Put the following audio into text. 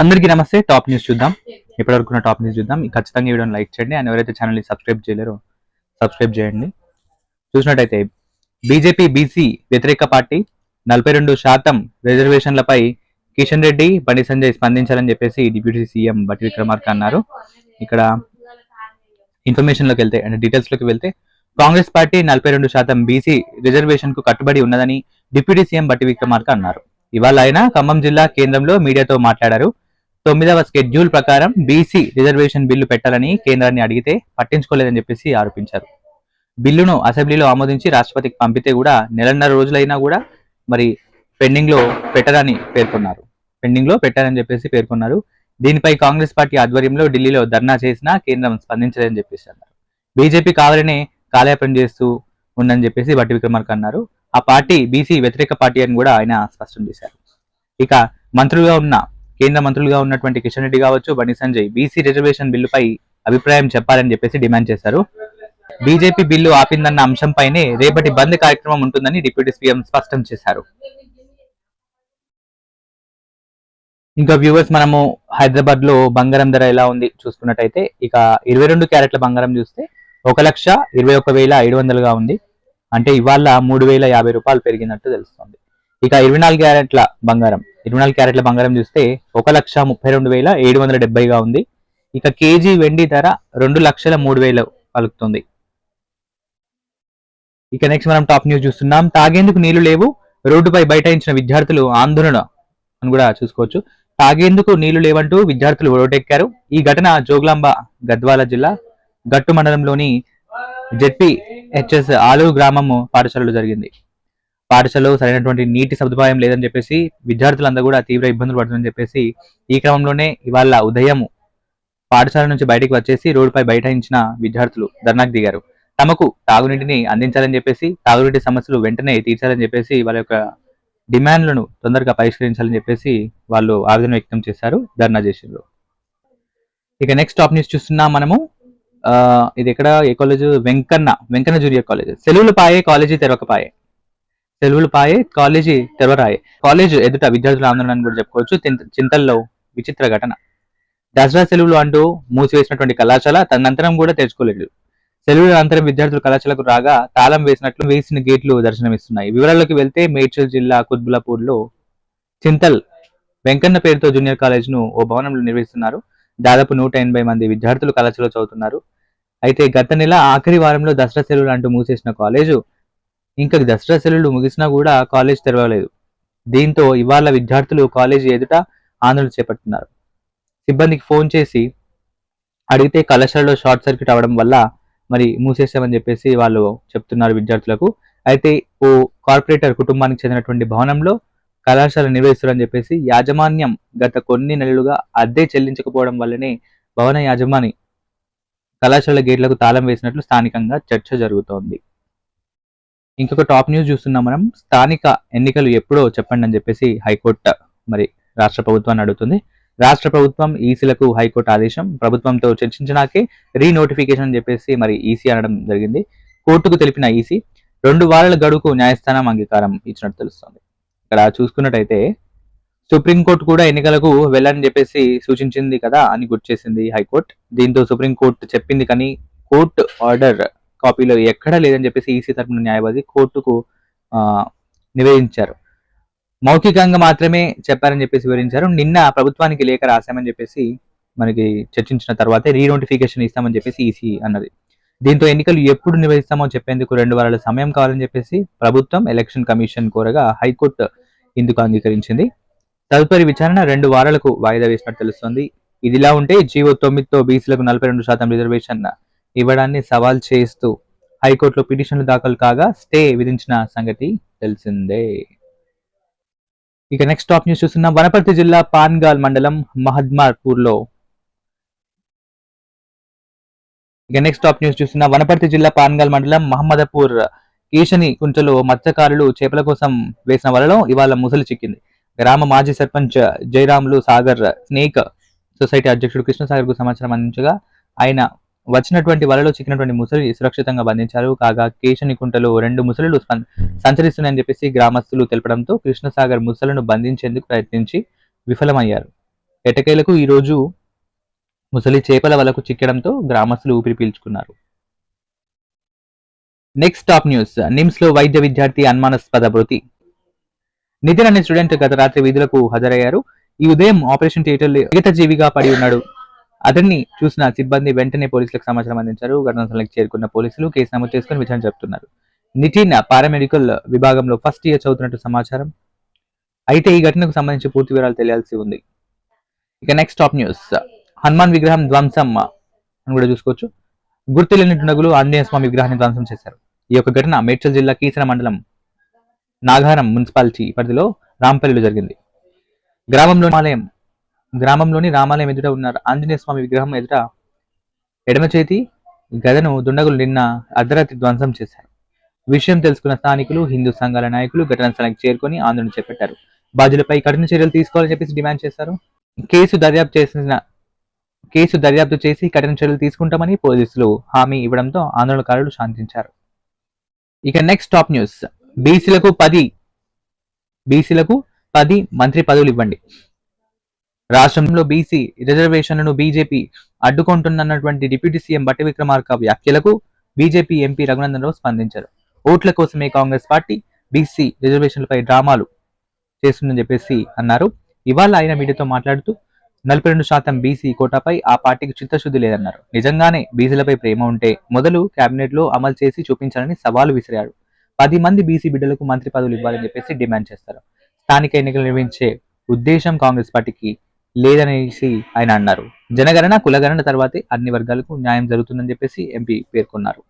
అందరికీ నమస్తే. Top news చూద్దాం. ఇప్పటివరకు టాప్ న్యూస్ చూద్దాం. ఖచ్చితంగా వీడియోని లైక్ చేయండి. అండ్ ఎవరైతే ఛానల్ని సబ్స్క్రైబ్ చేయలేరో సబ్స్క్రైబ్ చేయండి. చూసినట్టయితే బీజేపీ బీసీ వ్యతిరేక పార్టీ నలభై రెండు శాతం రిజర్వేషన్లపై కిషన్ రెడ్డి బండి సంజయ్ స్పందించాలని చెప్పేసి డిప్యూటీ సీఎం బట్టి విక్రమార్క అన్నారు. ఇక్కడ ఇన్ఫర్మేషన్లోకి వెళ్తే అండ్ డీటెయిల్స్లోకి వెళ్తే కాంగ్రెస్ పార్టీ నలభై రెండు శాతం బీసీ రిజర్వేషన్కు కట్టుబడి ఉన్నదని డిప్యూటీ సీఎం బట్టి విక్రమార్క అన్నారు. ఇవాళ ఆయన ఖమ్మం జిల్లా కేంద్రంలో మీడియాతో మాట్లాడారు. తొమ్మిదవ స్కెడ్యూల్ ప్రకారం బీసీ రిజర్వేషన్ బిల్లు పెట్టాలని కేంద్రాన్ని అడిగితే పట్టించుకోలేదని చెప్పేసి ఆరోపించారు. బిల్లును అసెంబ్లీలో ఆమోదించి రాష్ట్రపతికి పంపితే కూడా నెలన్నర రోజులైనా కూడా మరి పెండింగ్లో పెట్టరని పేర్కొన్నారు. పెండింగ్లో పెట్టారని చెప్పేసి పేర్కొన్నారు. దీనిపై కాంగ్రెస్ పార్టీ ఆధ్వర్యంలో ఢిల్లీలో ధర్నా చేసినా కేంద్రం స్పందించలేదని చెప్పేసి అన్నారు. బీజేపీ కావాలనే కాలయాపన చేస్తూ ఉందని చెప్పేసి బట్టి విక్రమార్క అన్నారు. ఆ పార్టీ బీసీ వ్యతిరేక పార్టీ అని కూడా ఆయన స్పష్టం చేశారు. ఇక మంత్రులుగా ఉన్న కేంద్ర మంత్రులుగా ఉన్నటువంటి కిషన్ రెడ్డి కావచ్చు బండి సంజయ్ బీసీ రిజర్వేషన్ బిల్లుపై అభిప్రాయం చెప్పాలని చెప్పేసి డిమాండ్ చేశారు. బీజేపీ బిల్లు ఆపిందన్న అంశంపైనే రేపటి బంద్ కార్యక్రమం ఉంటుందని డిప్యూటీ సీఎం స్పష్టం చేశారు. ఇంకా వ్యూవర్స్ మనము హైదరాబాద్లో బంగారం ధర ఎలా ఉంది చూసుకున్నట్టయితే ఇక ఇరవై రెండు క్యారెట్ల బంగారం చూస్తే ఒక లక్ష ఇరవై ఒక వేల ఐదు వందలుగా ఉంది. అంటే ఇవాళ మూడు వేల యాభై రూపాయలు పెరిగినట్టు తెలుస్తుంది. ఇక ఇరవై నాలుగు క్యారెట్ల బంగారం. ఇరవై నాలుగు క్యారెట్ల బంగారం చూస్తే ఒక లక్ష ముప్పై రెండు వేల ఏడు వందల డెబ్బైగా ఉంది. ఇక కేజీ వెండి ధర రెండు లక్షల మూడు వేలు పలుకుతుంది. ఇక నెక్స్ట్ మనం టాప్ న్యూస్ చూస్తున్నాం. తాగేందుకు నీళ్ళు లేవు. రోడ్డుపై బైఠాయించిన విద్యార్థులు ఆందోళన అని కూడా చూసుకోవచ్చు. తాగేందుకు నీళ్ళు లేవంటూ విద్యార్థులు రోడ్డెక్కారు ఈ ఘటన జోగులాంబ గద్వాల జిల్లా గట్టు మండలంలోని జెడ్పీ హెచ్ఎస్ ఆలూరు గ్రామము పాఠశాలలో జరిగింది. పాఠశాలలో సరైనటువంటి నీటి సదుపాయం లేదని చెప్పేసి విద్యార్థులందరూ కూడా తీవ్ర ఇబ్బందులు పడుతుందని చెప్పేసి ఈ క్రమంలోనే ఇవాళ ఉదయం పాఠశాల నుంచి బయటికి వచ్చేసి రోడ్డుపై బైఠాయించిన విద్యార్థులు ధర్నాకు దిగారు. తమకు తాగునీటిని అందించాలని చెప్పేసి తాగునీటి సమస్యలు వెంటనే తీర్చాలని చెప్పేసి వాళ్ళ యొక్క డిమాండ్లను తొందరగా పరిష్కరించాలని చెప్పేసి వాళ్ళు ఆవేదన వ్యక్తం చేశారు ధర్నా చేసారు ఇక నెక్స్ట్ టాప్ న్యూస్ చూస్తున్నాం మనము. ఆ, ఇది ఎక్కడ? ఏ college? Venkanna Venkanna junior college. సెలవులు పాయే కాలేజీ తెరవకపాయే సెలవులు పాయే కాలేజీ తెరవరాయే కాలేజ్ ఎదుట విద్యార్థుల ఆందోళన కూడా చెప్పుకోవచ్చు. చింతల్లో విచిత్ర ఘటన. దసరా సెలవులు అంటూ మూసివేసినటువంటి కళాశాల తదనంతరం కూడా తెరుచుకోలేదు. సెలవుల అనంతరం విద్యార్థులు కళాశాలకు రాగా తాళం వేసినట్లు వేసిన గేట్లు దర్శనమిస్తున్నాయి. వివరాల్లోకి వెళ్తే మేడ్చల్ జిల్లా కుత్బులాపూర్లో చింతల్ వెంకన్న పేరుతో జూనియర్ కాలేజ్ను ఓ భవనంలో నిర్వహిస్తున్నారు. దాదాపు నూట ఎనభై మంది విద్యార్థులు కళాశాలలో చదువుతున్నారు. అయితే గత నెల ఆఖరి వారంలో దసరా సెలవులు అంటూ మూసేసిన కాలేజు ఇంకా దసరా సెలవులు ముగిసినా కూడా కాలేజ్ తెరవలేదు. దీంతో ఇవాళ విద్యార్థులు కాలేజీ ఎదుట ఆందోళన చేపడుతున్నారు. సిబ్బందికి ఫోన్ చేసి అడిగితే కళాశాలలో షార్ట్ సర్క్యూట్ అవ్వడం వల్ల మరి మూసేసామని చెప్పేసి వాళ్ళు చెప్తున్నారు విద్యార్థులకు. అయితే ఓ కార్పొరేటర్ కుటుంబానికి చెందినటువంటి భవనంలో కళాశాల నిర్వహిస్తారని చెప్పేసి యాజమాన్యం గత కొన్ని నెలలుగా అద్దె చెల్లించకపోవడం వల్లనే భవన యాజమాని కళాశాల గేట్లకు తాళం వేసినట్లు స్థానికంగా చర్చ జరుగుతోంది. ఇంకొక టాప్ న్యూస్ చూస్తున్నాం మనం. స్థానిక ఎన్నికలు ఎప్పుడో చెప్పండి అని చెప్పేసి హైకోర్టు మరి రాష్ట్ర ప్రభుత్వాన్ని అడుగుతుంది. రాష్ట్ర ప్రభుత్వం ఈసీలకు హైకోర్టు ఆదేశం. ప్రభుత్వంతో చర్చించినాకే రీనోటిఫికేషన్ అని చెప్పేసి మరి ఈసీ అనడం జరిగింది. కోర్టుకు తెలిపిన ఈసీ రెండు వారాల గడువుకు న్యాయస్థానం అంగీకారం ఇచ్చినట్టు తెలుస్తోంది. ఇక్కడ చూసుకున్నట్టయితే సుప్రీంకోర్టు కూడా ఎన్నికలకు వెళ్ళని చెప్పేసి సూచించింది కదా అని గుర్తు చేసింది హైకోర్టు. దీంతో సుప్రీంకోర్టు చెప్పింది కానీ కోర్టు ఆర్డర్ కాపీలో ఎక్కడా లేదని చెప్పేసి ఈసీ తరపున న్యాయవాది కోర్టుకు ఆ, నివేదించారు. మౌఖికంగా మాత్రమే చెప్పారని చెప్పేసి వివరించారు. నిన్న ప్రభుత్వానికి లేఖ రాశామని చెప్పేసి మనకి చర్చించిన తర్వాతే రీనోటిఫికేషన్ ఇస్తామని చెప్పేసి ఈసీ అన్నది. దీంతో ఎన్నికలు ఎప్పుడు నిర్వహిస్తామో చెప్పేందుకు రెండు వారాల సమయం కావాలని చెప్పేసి ప్రభుత్వం ఎలక్షన్ కమిషన్ కోరగా హైకోర్టు ఇందుకు అంగీకరించింది. తదుపరి విచారణ రెండు వారాలకు వాయిదా వేసినట్టు తెలుస్తోంది. ఇదిలా ఉంటే జీవో తొమ్మిదితో బీసీలకు నలభై రెండు శాతం రిజర్వేషన్ ఇవ్వడాన్ని సవాల్ చేస్తూ హైకోర్టులో పిటిషన్లు దాఖలు కాగా స్టే విధించిన సంగతి తెలిసిందే. ఇక నెక్స్ట్ టాప్ న్యూస్ చూస్తున్నాం. వనపర్తి జిల్లా పాన్గాల్ మండలం మహద్మార్పూర్లో ఇక నెక్స్ట్ టాప్ న్యూస్ చూస్తున్నా. వనపర్తి జిల్లా పాన్గాల్ మండలం మహమ్మదపూర్ కీషని కుంటలో మత్స్యకారులు చేపల కోసం వేసిన వలలో ఇవాళ ముసలి చిక్కింది. గ్రామ మాజీ సర్పంచ్ జయరాములు సాగర్ స్నేక్ సొసైటీ అధ్యక్షుడు కృష్ణసాగర్కు సమాచారం అందించగా ఆయన వచ్చినటువంటి వలలో చిక్కినటువంటి ముసలి సురక్షితంగా బంధించారు. కాగా కేశని కుంటలో రెండు ముసలులు సంచరిస్తున్నాయని చెప్పేసి గ్రామస్తులు తెలపడంతో కృష్ణసాగర్ ముసలను బంధించేందుకు ప్రయత్నించి విఫలమయ్యారు. ఎటకేలకు ఈ రోజు ముసలి చేపల వలకు చిక్కడంతో గ్రామస్తులు ఊపిరి పీల్చుకున్నారు. నెక్స్ట్ టాప్ న్యూస్ నిమ్స్లో వైద్య విద్యార్థి అనుమానాస్పద మృతి. నితిన్ అనే స్టూడెంట్ గత రాత్రి విధులకు హాజరయ్యారు. ఈ ఉదయం ఆపరేషన్ థియేటర్ జీవిగా పడి ఉన్నాడు. అతన్ని చూసిన సిబ్బంది వెంటనే పోలీసులకు సమాచారం అందించారు. ఘటనా స్థలానికి చేరుకున్న పోలీసులు కేసు నమోదు చేసుకుని విచారణ జరుపుతున్నారు. నితిన్ పారామెడికల్ విభాగంలో ఫస్ట్ ఇయర్ చదువుతున్నట్టు సమాచారం? అయితే ఈ ఘటనకు సంబంధించి పూర్తి వివరాలు తెలియాల్సి ఉంది. ఇక నెక్స్ట్ టాప్ న్యూస్ హనుమాన్ విగ్రహం ధ్వంసం అని కూడా చూసుకోవచ్చు. గుర్తులేని దుండగులు ఆంజనేయ స్వామి విగ్రహాన్ని ధ్వంసం చేశారు. ఈ యొక్క ఘటన మేడ్చల్ జిల్లా కీసర మండలం నాగారం మున్సిపాలిటీ పరిధిలో రాంపల్లిలో జరిగింది. గ్రామంలో ఆలయం గ్రామంలోని రామాలయం ఎదుట ఉన్న ఆంజనేయ స్వామి విగ్రహం ఎదుట ఎడమ చేతి గదను దుండగులు నిన్న అర్ధరాత్రి ధ్వంసం చేశారు. విషయం తెలుసుకున్న స్థానికులు హిందూ సంఘాల నాయకులు ఘటనా స్థలానికి చేరుకొని ఆందోళన చేపట్టారు. బాధ్యులపై కఠిన చర్యలు తీసుకోవాలని చెప్పేసి డిమాండ్ చేశారు. కేసు దర్యాప్తు చేసిన కేసు దర్యాప్తు చేసి కఠిన చర్యలు తీసుకుంటామని పోలీసులు హామీ ఇవ్వడంతో ఆందోళనకారులు శాంతించారు. ఇక నెక్స్ట్ టాప్ న్యూస్ బీసీలకు పది బీసీలకు పది మంత్రి పదవులు ఇవ్వండి. రాష్ట్రంలో బీసీ రిజర్వేషన్లను బీజేపీ అడ్డుకుంటున్నటువంటి డిప్యూటీ సీఎం బట్టి విక్రమార్క వ్యాఖ్యలకు బీజేపీ ఎంపీ రఘునందన్ రావు స్పందించారు. ఓట్ల కోసమే కాంగ్రెస్ పార్టీ బీసీ రిజర్వేషన్లపై డ్రామాలు చేస్తుందని చెప్పేసి అన్నారు. ఇవాళ ఆయన మీడియాతో మాట్లాడుతూ నలభై రెండు శాతం బీసీ కోటాపై ఆ పార్టీకి చిత్తశుద్ధి లేదన్నారు. నిజంగానే బీసీలపై ప్రేమ ఉంటే మొదలు కేబినెట్లో అమలు చేసి చూపించాలని సవాలు విసిరాడు. పది మంది బీసీ బిడ్డలకు మంత్రి పదవులు ఇవ్వాలని చెప్పేసి డిమాండ్ చేస్తారు. స్థానిక ఎన్నికలు నిర్వహించే ఉద్దేశం కాంగ్రెస్ పార్టీకి లేదనేసి ఆయన అన్నారు. జనగణన కులగణన తర్వాతే అన్ని వర్గాలకు న్యాయం జరుగుతుందని చెప్పేసి ఎంపీ పేర్కొన్నారు.